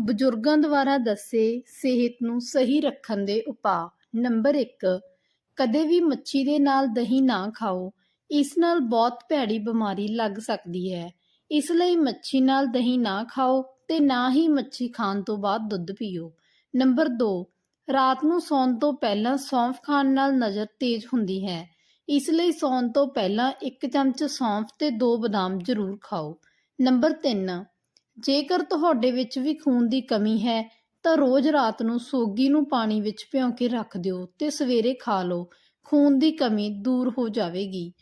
ਬਜ਼ੁਰਗਾਂ ਦੁਆਰਾ ਦੱਸੇ ਸਿਹਤ ਨੂੰ ਸਹੀ ਰੱਖਣ ਦੇ ਉਪਾਅ। ਨੰਬਰ 1 ਕਦੇ ਵੀ ਮੱਛੀ ਦੇ ਨਾਲ ਦਹੀਂ ਨਾ ਖਾਓ। ਇਸ ਨਾਲ ਬਹੁਤ ਭੈੜੀ ਬਿਮਾਰੀ ਲੱਗ ਸਕਦੀ ਹੈ। ਇਸ ਲਈ ਮੱਛੀ ਨਾਲ ਦਹੀਂ ਨਾ ਖਾਓ ਤੇ ਨਾ ਹੀ ਮੱਛੀ ਖਾਣ ਤੋਂ ਬਾਅਦ ਦੁੱਧ ਪੀਓ। ਨੰਬਰ 2 ਰਾਤ ਨੂੰ ਸੌਣ ਤੋਂ ਪਹਿਲਾਂ ਸੌਂਫ ਖਾਣ ਨਾਲ ਨਜ਼ਰ ਤੇਜ਼ ਹੁੰਦੀ ਹੈ। ਇਸ ਲਈ ਸੌਣ ਤੋਂ ਪਹਿਲਾਂ ਇੱਕ ਚਮਚ ਸੌਂਫ ਤੇ ਦੋ ਬਦਾਮ ਜ਼ਰੂਰ ਖਾਓ। ਨੰਬਰ 3 ਜੇਕਰ ਤੁਹਾਡੇ ਵਿੱਚ ਵੀ ਖੂਨ ਦੀ ਕਮੀ ਹੈ, ਤਾਂ ਰੋਜ਼ ਰਾਤ ਨੂੰ ਸੋਗੀ ਨੂੰ ਪਾਣੀ ਵਿੱਚ ਭਿਉਂ ਕੇ ਰੱਖ ਦਿਓ ਤੇ ਸਵੇਰੇ ਖਾ ਲਓ। ਖੂਨ ਦੀ ਕਮੀ ਦੂਰ ਹੋ ਜਾਵੇਗੀ।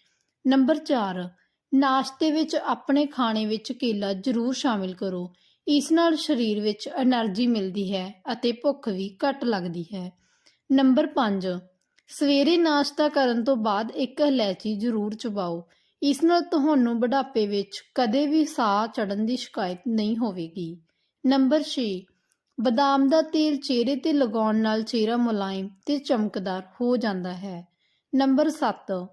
ਨੰਬਰ 4 ਨਾਸ਼ਤੇ ਵਿੱਚ ਆਪਣੇ ਖਾਣੇ ਵਿੱਚ ਕੇਲਾ ਜ਼ਰੂਰ ਸ਼ਾਮਿਲ ਕਰੋ। ਇਸ ਨਾਲ ਸਰੀਰ ਵਿੱਚ એનર્ਜੀ ਮਿਲਦੀ ਹੈ ਅਤੇ ਭੁੱਖ ਵੀ ਘੱਟ ਲੱਗਦੀ ਹੈ। ਨੰਬਰ 5 ਸਵੇਰੇ ਨਾਸ਼ਤਾ ਕਰਨ ਤੋਂ ਬਾਅਦ ਇੱਕ ਇਲਾਇਚੀ ਜ਼ਰੂਰ ਚਬਾਓ। ਇਸ ਨਾਲ ਤੁਹਾਨੂੰ ਬੁਢਾਪੇ ਵਿੱਚ ਕਦੇ ਵੀ ਸਾਹ ਚੜਨ ਦੀ ਸ਼ਿਕਾਇਤ ਨਹੀਂ ਹੋਵੇਗੀ। ਨੰਬਰ 6 ਬਦਾਮ ਦਾ ਤੇਲ ਚਿਹਰੇ ਤੇ ਲਗਾਉਣ ਨਾਲ ਚਿਹਰਾ ਮੁਲਾਇਮ ਤੇ ਚਮਕਦਾਰ ਹੋ ਜਾਂਦਾ ਹੈ। ਨੰਬਰ 7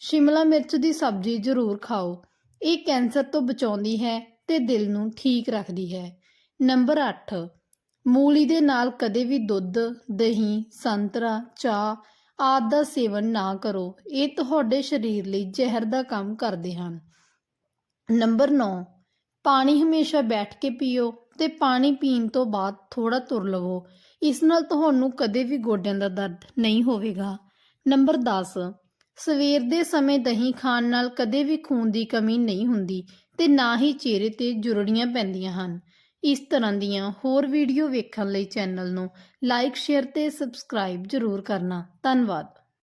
ਸ਼ਿਮਲਾ ਮਿਰਚ ਦੀ ਸਬਜ਼ੀ ਜ਼ਰੂਰ ਖਾਓ। ਇਹ ਕੈਂਸਰ ਤੋਂ ਬਚਾਉਂਦੀ ਹੈ ਤੇ ਦਿਲ ਨੂੰ ਠੀਕ ਰੱਖਦੀ ਹੈ। ਨੰਬਰ 8 ਮੂਲੀ ਦੇ ਨਾਲ ਕਦੇ ਵੀ ਦੁੱਧ, ਦਹੀਂ, ਸੰਤਰਾ, ਚਾਹ ਆਦਿ ਦਾ ਸੇਵਨ ਨਾ ਕਰੋ। ਇਹ ਤੁਹਾਡੇ ਸਰੀਰ ਲਈ ਜ਼ਹਿਰ ਦਾ ਕੰਮ ਕਰਦੇ ਹਨ। ਨੰਬਰ 9 ਪਾਣੀ ਹਮੇਸ਼ਾ ਬੈਠ ਕੇ ਪੀਓ ਤੇ ਪਾਣੀ ਪੀਣ ਤੋਂ ਬਾਅਦ ਥੋੜਾ ਤੁਰ ਲਵੋ। ਇਸ ਨਾਲ ਤੁਹਾਨੂੰ ਕਦੇ ਵੀ ਗੋਡਿਆਂ ਦਾ ਦਰਦ ਨਹੀਂ ਹੋਵੇਗਾ। ਨੰਬਰ 10 ਸਵੇਰ ਦੇ ਸਮੇਂ ਦਹੀਂ ਖਾਣ ਨਾਲ ਕਦੇ ਵੀ ਖੂਨ ਦੀ ਕਮੀ ਨਹੀਂ ਹੁੰਦੀ ਤੇ ਨਾ ਹੀ ਚਿਹਰੇ ਤੇ ਜੁਰੜੀਆਂ ਪੈਂਦੀਆਂ ਹਨ। ਇਸ ਤਰ੍ਹਾਂ ਦੀਆਂ ਹੋਰ ਵੀਡੀਓ ਵੇਖਣ ਲਈ ਚੈਨਲ ਨੂੰ ਲਾਈਕ ਸ਼ੇਅਰ ਤੇ ਸਬਸਕ੍ਰਾਈਬ ਜ਼ਰੂਰ ਕਰਨਾ। ਧੰਨਵਾਦ।